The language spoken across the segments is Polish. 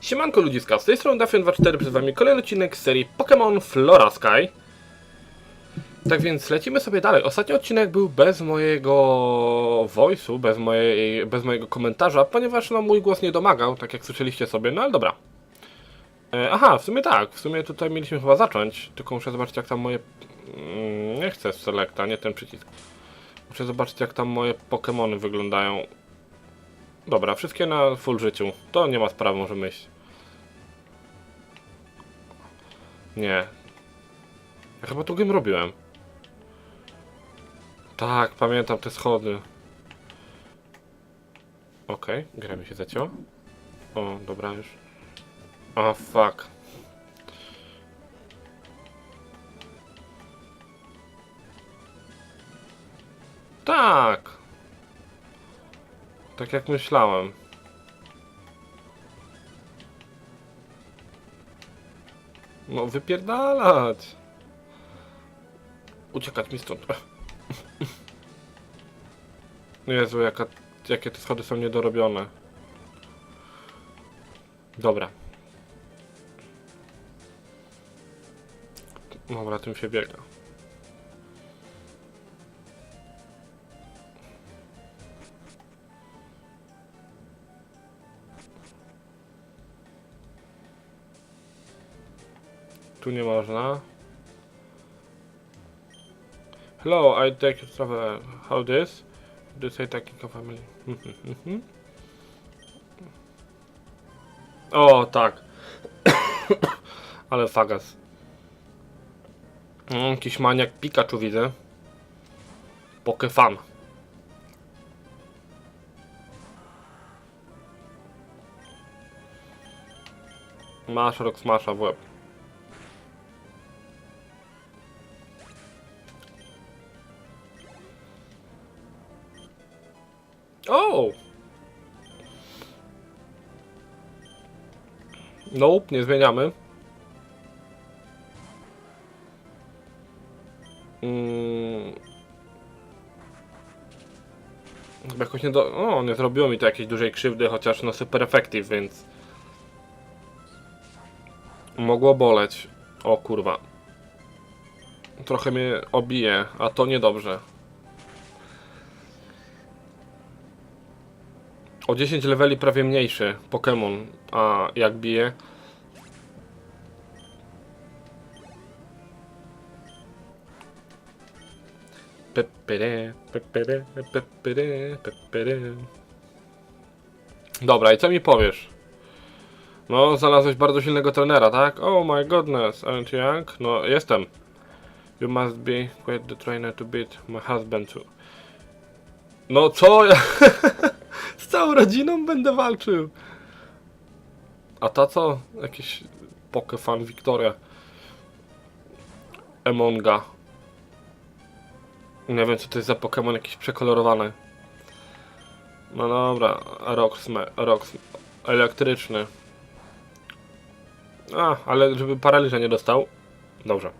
Siemanko ludziska, z tej strony Dafion24 przed wami kolejny odcinek z serii Pokémon Flora Sky. Tak więc lecimy sobie dalej. Ostatni odcinek był bez mojego voice'u, bez, bez mojego komentarza, ponieważ no, mój głos nie domagał, tak jak słyszeliście sobie, no ale dobra. E, aha, w sumie tak, w sumie tutaj mieliśmy chyba zacząć, tylko muszę zobaczyć jak tam moje... Mm, nie chcę selecta, nie ten przycisk. Muszę zobaczyć jak tam moje Pokémony wyglądają. Dobra, wszystkie na full życiu. To nie ma sprawy, możemy iść. Nie. Ja chyba tu game robiłem. Tak, pamiętam te schody. Okej, gra mi się zacięła. O, dobra już. O, fuck. Tak. Tak jak myślałem. No wypierdalać. Uciekać mi stąd. Jezu, jaka, jakie te schody są niedorobione. Dobra. Dobra, tym się biega. Tu nie można. Hello, I take travel. How this? Do say taking a family. o, tak. Ale fagas. Mm, jakiś maniak Pikachu widzę. Pokefan. Masz rok smasza w łeb. O! Nope, nie zmieniamy. Mm. Chyba Jakoś nie do... O, nie zrobiło mi to jakiejś dużej krzywdy, chociaż no super effective, więc... Mogło boleć. O kurwa. Trochę mnie obije, a to niedobrze. O 10 leveli prawie mniejszy Pokémon, a jak bije. Dobra, i co mi powiesz? No, znalazłeś bardzo silnego trenera, tak? Oh my goodness, aren't you young? No, jestem. You must be quite the trainer to beat my husband too. No co? Całą rodziną będę walczył. A ta co? Jakiś Pokefan Victoria. Emonga. Nie wiem co to jest za Pokémon jakiś przekolorowany. No dobra, Rox, Rox elektryczny. A, ale żeby paraliża nie dostał. Dobrze.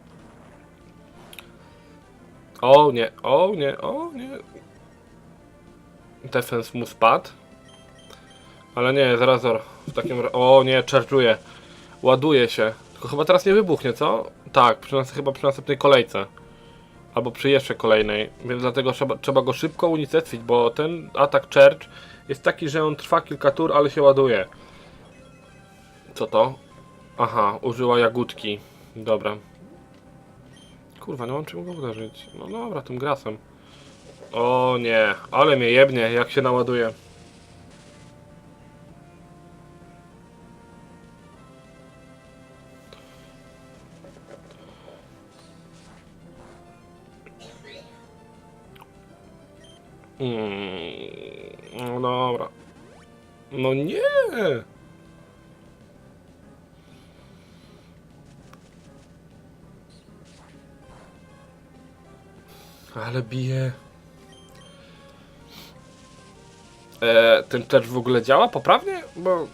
O nie, o nie, o nie. Defense mu spadł. Ale nie, zaraz. W takim O nie, charge'uje. Ładuje się. Tylko chyba teraz nie wybuchnie, co? Tak, przy nas, chyba przy następnej kolejce. Albo przy jeszcze kolejnej. Więc dlatego trzeba, trzeba go szybko unicestwić, bo ten atak charge jest taki, że on trwa kilka tur, ale się ładuje. Co to? Aha, użyła jagódki. Dobra. Kurwa, nie mam czym go uderzyć. No dobra, tym grasem. O nie, ale mnie jebnie, jak się naładuje. Mm, no dobra. No nie! Ale bije. E, ten też w ogóle działa poprawnie? Bo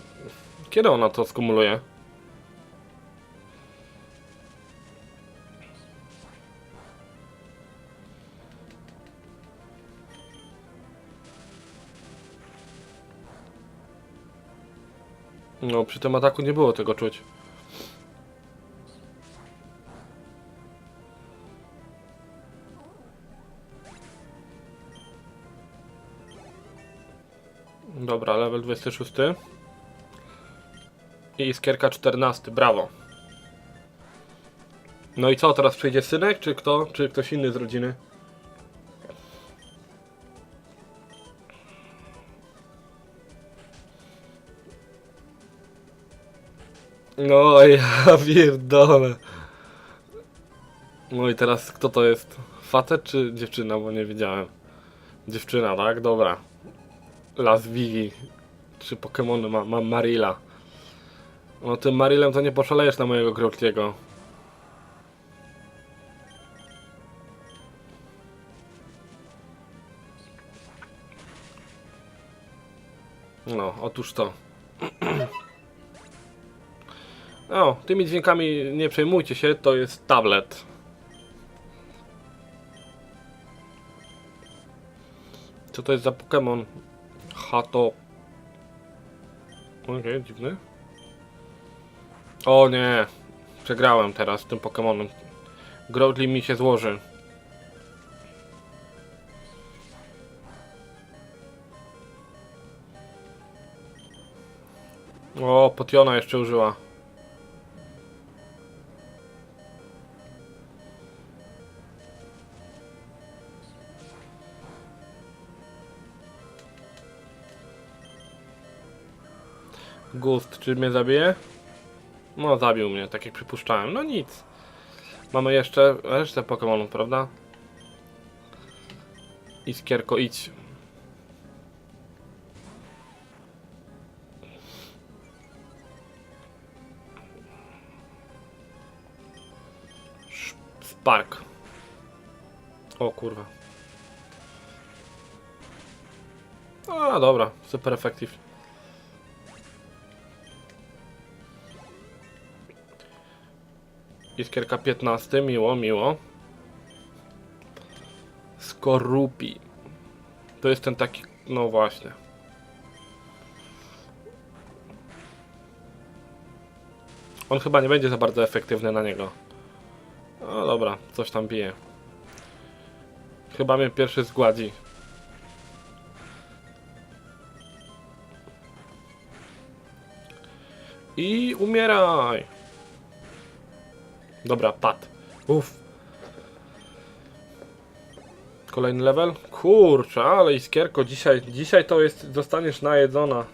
kiedy ona to skumuluje? No, przy tym ataku nie było tego czuć. Dobra, level 26. I iskierka 14, brawo. No i co, teraz przyjdzie synek, czy kto? Czy ktoś inny z rodziny? No ja pierdolę. No i teraz kto to jest? Facet czy dziewczyna, bo nie wiedziałem. Dziewczyna, tak? Dobra. Las Vigi. Trzy Pokemony ma, mam Marila. No tym Marilem to nie poszalejesz na mojego Growlitiego. No, otóż to. No, tymi dźwiękami nie przejmujcie się, to jest tablet. Co to jest za Pokémon? Hato. Okej, dziwny. O nie. Przegrałem teraz z tym Pokémonem. Growly mi się złoży. O, Potiona jeszcze użyła. Gust, czy mnie zabije? No, zabił mnie, tak jak przypuszczałem. No nic. Mamy jeszcze resztę Pokemonów, prawda? Iskierko, idź. Spark. O kurwa. A, dobra, super efektyw. Iskierka 15, miło, miło. Skorupi. To jest ten taki, no właśnie. On chyba nie będzie za bardzo efektywny na niego. No dobra, coś tam bije. Chyba mnie pierwszy zgładzi. I umieraj! Dobra, pad. Uff. Kolejny level? Kurczę, ale iskierko dzisiaj, dzisiaj to jest, zostaniesz najedzona.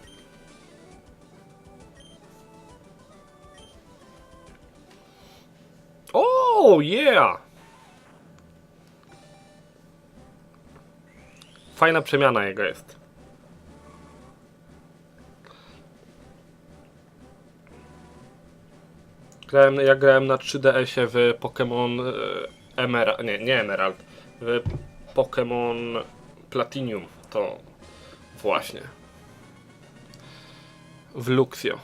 O, yeah! Fajna przemiana jego jest. Grałem, ja grałem na 3DS-ie w Pokémon e, Emerald, nie, nie Emerald, w Pokémon Platinum, to właśnie. W Luxio.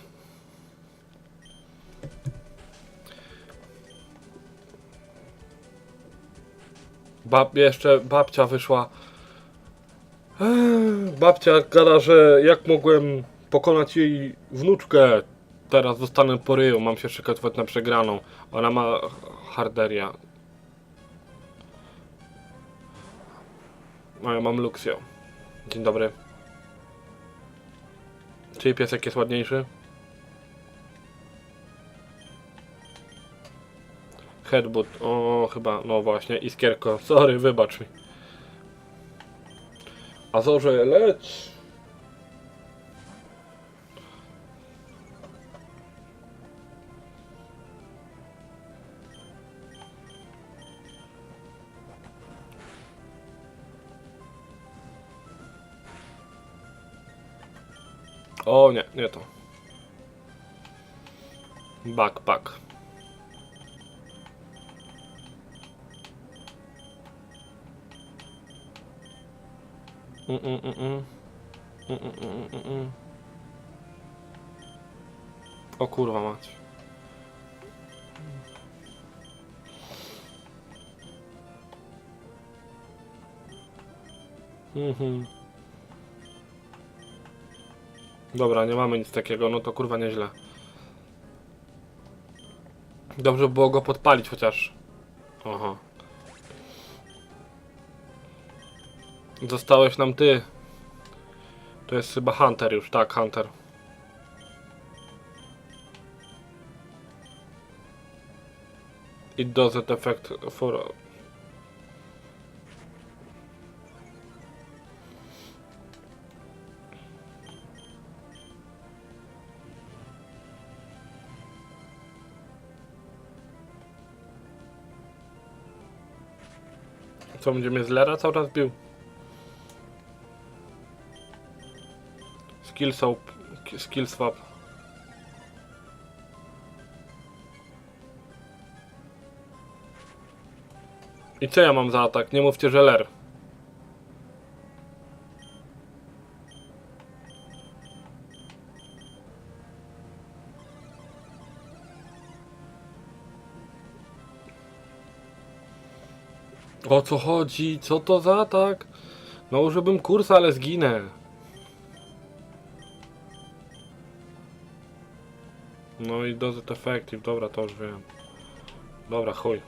Bab, jeszcze babcia wyszła. Eee, Babcia gada, że jak mogłem pokonać jej wnuczkę, teraz zostanę po ryju, mam się szykować na przegraną. Ona ma harderia. A ja mam Luxio. Dzień dobry. Czyj piesek jest ładniejszy? Headbutt. O, chyba, no właśnie, iskierko. Sorry, wybacz mi. Azorze, leć! O nie, nie to. Backpack. Mm, mm, mm, mm. Mm, mm, mm, mm, mm. O kurwa mać. Mhm. Dobra, nie mamy nic takiego, no to kurwa nieźle. Dobrze by było go podpalić chociaż. Aha. Zostałeś nam ty. To jest chyba Hunter już, tak, Hunter. It doesn't affect for... Co, będzie mnie z Lera cały czas bił? Skill swap. Skill swap. I co ja mam za atak? Nie mówcie, że ler. O co chodzi? Co to za atak? No użyłbym kursa, ale zginę. No i does it effective, dobra, to już wiem. Dobra, chuj.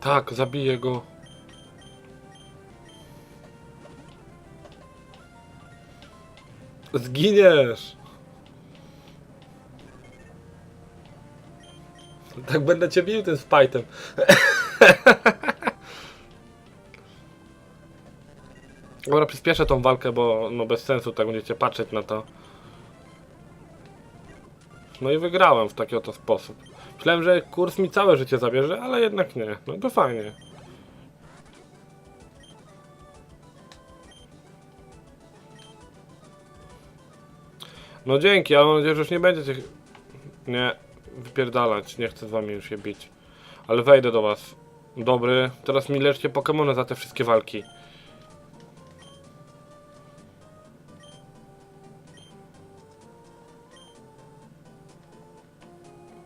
Tak, zabiję go. Zginiesz! Tak będę cię bił tym spajtem. Dobra, przyspieszę tą walkę, bo no bez sensu tak będziecie patrzeć na to. No i wygrałem w taki oto sposób. Myślałem, że kurs mi całe życie zabierze, ale jednak nie. No to fajnie. No dzięki, ale mam nadzieję, że już nie będziecie... Nie, wypierdalać, nie chcę z wami już się bić. Ale wejdę do was. Dobry, teraz mi leczcie Pokemony za te wszystkie walki.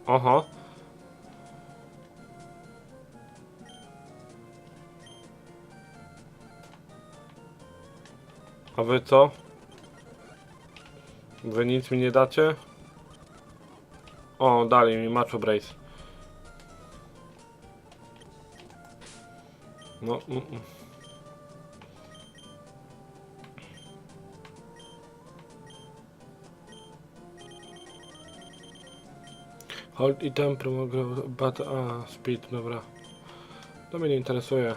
Oho. A wy co? Wy nic mi nie dacie? O, dali mi Macho Brace. No, mm, mm. Hold item, promo grow, but, a, speed, dobra. To mnie nie interesuje.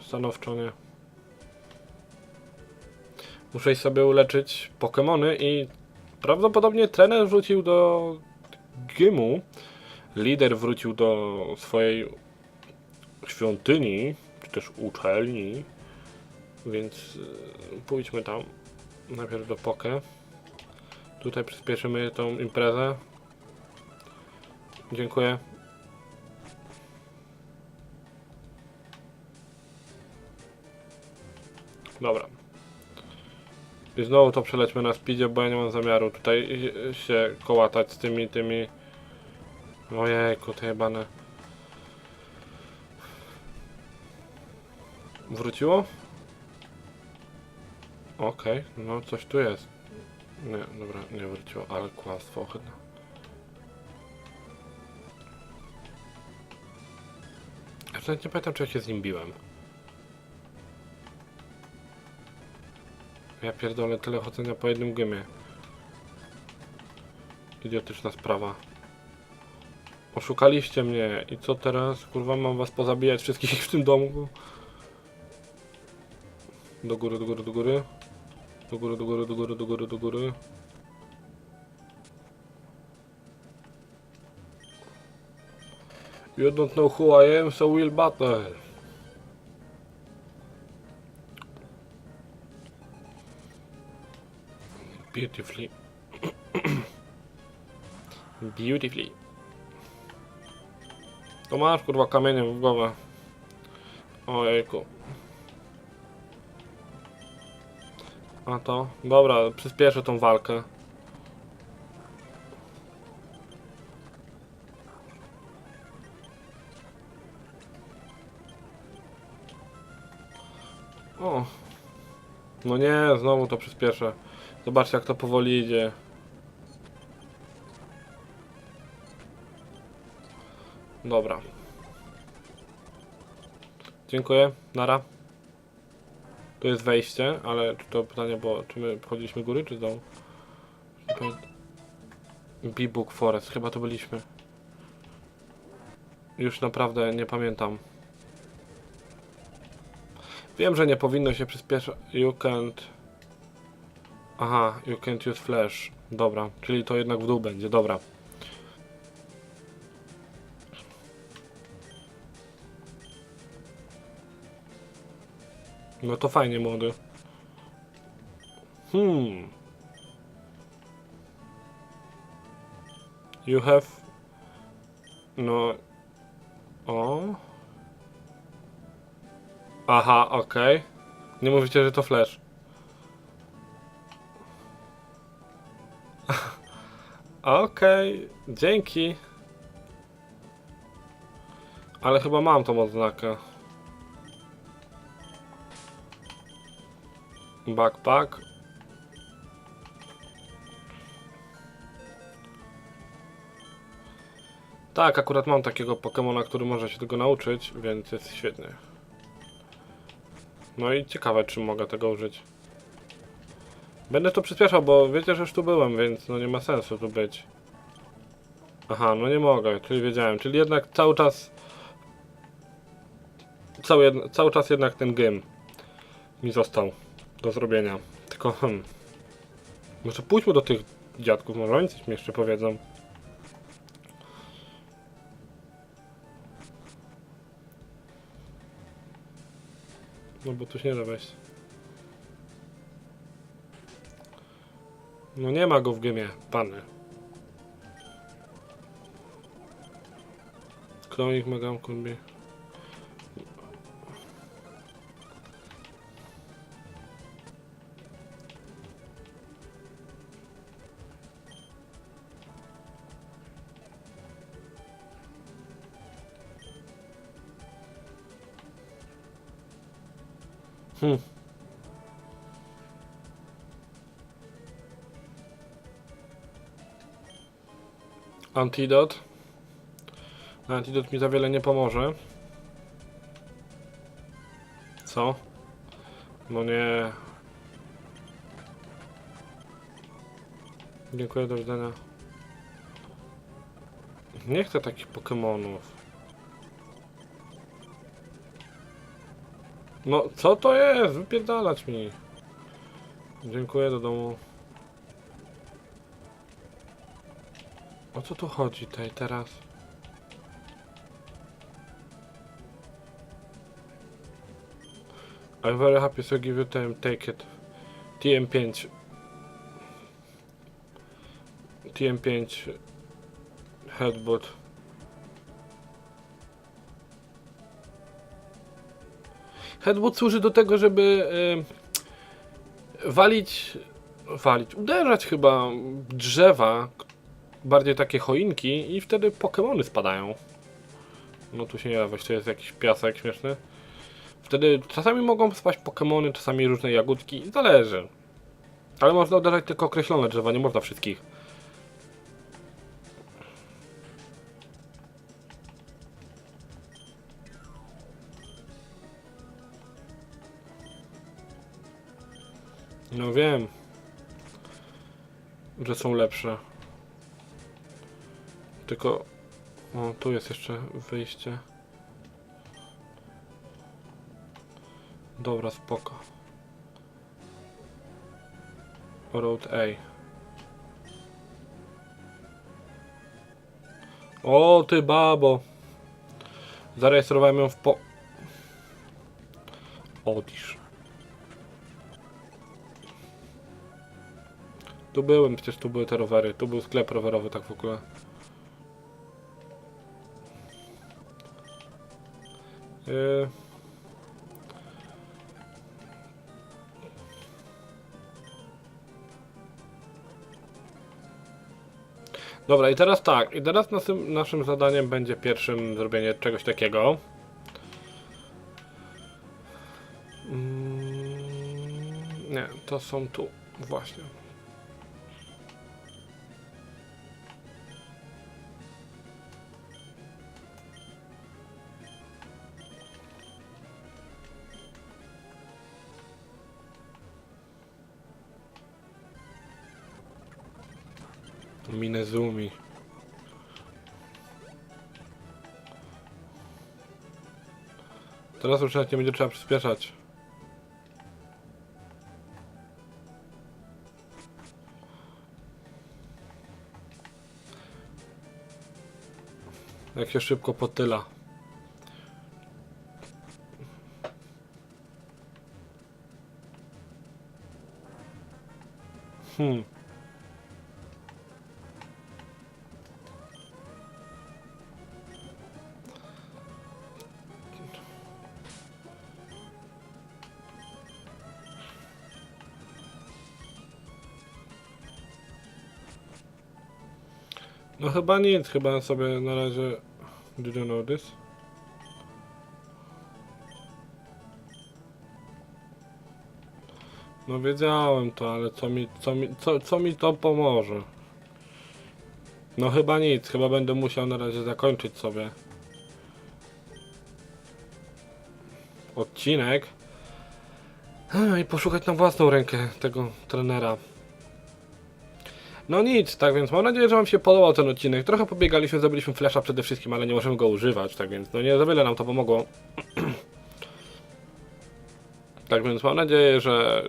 Stanowczo nie. Muszę sobie uleczyć Pokemony i prawdopodobnie trener wrócił do gymu. Lider wrócił do swojej świątyni, czy też uczelni. Więc y, pójdźmy tam. Najpierw do Poke. Tutaj przyspieszymy tą imprezę. Dziękuję. Dobra. I znowu to przelećmy na speedzie, bo ja nie mam zamiaru tutaj się kołatać z tymi, tymi... Ojejku, te jebane. Wróciło? Okej, no coś tu jest. Nie, dobra, nie wróciło, ale kłamstwo ohydne. Ja nie pamiętam, czy ja się z nim biłem. Ja pierdolę tyle chodzenia po jednym gymie. Idiotyczna sprawa. Oszukaliście mnie i co teraz? Kurwa mam was pozabijać wszystkich w tym domu. Do góry, do góry, do góry. Do góry, do góry, do góry, do góry, do góry. You don't know who I am, so we'll battle. beautifully. beautifully. To masz kurwa kamieniem w głowę. Ojejku. A to? Dobra, przyspieszę tą walkę. O. No nie, znowu to przyspieszę. Zobaczcie jak to powoli idzie. Dobra. Dziękuję. Nara. Tu jest wejście, ale czy to pytanie było, czy my wchodziliśmy góry, czy dołu? Bee-Book Forest, chyba to byliśmy. Już naprawdę nie pamiętam. Wiem, że nie powinno się przyspieszać. You can't. Aha, you can't use flash. Dobra, czyli to jednak w dół będzie, dobra. No to fajnie, młody. Hmm. You have. No. O. Aha, okej. Nie mówicie, że to flash. Okej, dzięki. Ale chyba mam tą odznakę. Backpack. Tak, akurat mam takiego Pokemona, który może się tego nauczyć, więc jest świetny. No i ciekawe, czy mogę tego użyć. Będę to przyspieszał, bo wiecie, że już tu byłem, więc no nie ma sensu tu być. Aha, no nie mogę, czyli wiedziałem, czyli jednak cały czas... Cały, cały czas jednak ten gym mi został do zrobienia. Tylko hmm. Może pójdźmy do tych dziadków, może oni coś mi jeszcze powiedzą. No bo tu się nie da wejść. No nie ma go w gymie, pany. Klonik Megam Kurbi. Hmm. Antidot. Antidot mi za wiele nie pomoże. Co? No nie. Dziękuję, do widzenia. Nie chcę takich Pokemonów. No, co to jest? Wypierdalać mi. Dziękuję, do domu. Co tu chodzi tutaj teraz? I'm very happy to give you time, take it. TM5. TM5 headbutt. Headbutt służy do tego, żeby walić, walić, uderzać chyba drzewa, bardziej takie choinki i wtedy Pokemony spadają. No tu się nie da to jest jakiś piasek śmieszny. Wtedy czasami mogą spaść Pokemony, czasami różne jagódki, zależy. Ale można uderzać tylko określone drzewa, nie można wszystkich. No wiem, że są lepsze. Tylko. O, tu jest jeszcze wyjście. Dobra, spoko. Road A. O, ty babo. Zarejestrowałem ją w po... Odlisz. Tu byłem, przecież tu były te rowery. Tu był sklep rowerowy, tak w ogóle. Yy. Dobra, i teraz tak, i teraz naszym, naszym zadaniem będzie pierwszym zrobienie czegoś takiego. Mm. Nie, to są tu. Właśnie. Minezumi. Teraz już nie będzie trzeba przyspieszać. Jak się szybko potyla. Hmm. No chyba nic, chyba sobie na razie... Did you know this? No wiedziałem to, ale co mi, co mi, co, co mi to pomoże? No chyba nic, chyba będę musiał na razie zakończyć sobie odcinek i poszukać na własną rękę tego trenera. No nic, tak więc mam nadzieję, że Wam się podobał ten odcinek. Trochę pobiegaliśmy, zdobyliśmy flasha przede wszystkim, ale nie możemy go używać, tak więc no nie za wiele nam to pomogło. tak więc mam nadzieję, że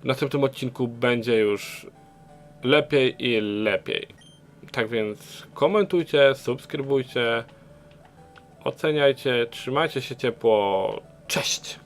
w następnym odcinku będzie już lepiej i lepiej. Tak więc komentujcie, subskrybujcie, oceniajcie, trzymajcie się ciepło. Cześć!